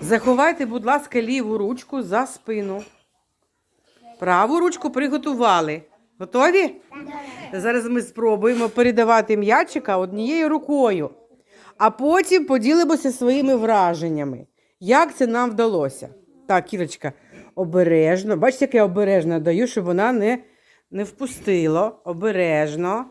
Заховайте, будь ласка, ліву ручку за спину. Праву ручку приготували. Готові? Зараз ми спробуємо передавати м'ячика однією рукою, а потім поділимося своїми враженнями. Як це нам вдалося? Так, Кірочка, обережно. Бачите, як я обережно даю, щоб вона не, не впустила. Обережно.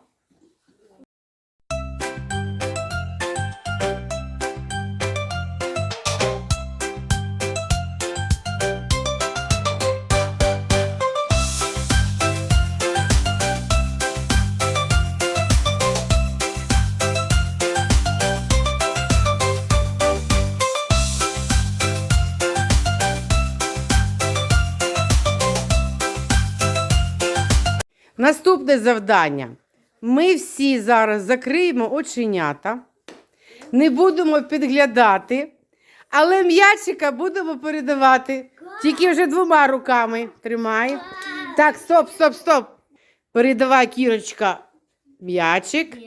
Наступне завдання. Ми всі зараз закриємо оченята, не будемо підглядати, але м'ячика будемо передавати. Тільки вже двома руками. Тримай. Так, стоп, стоп, стоп. Передавай, Кірочка, м'ячик.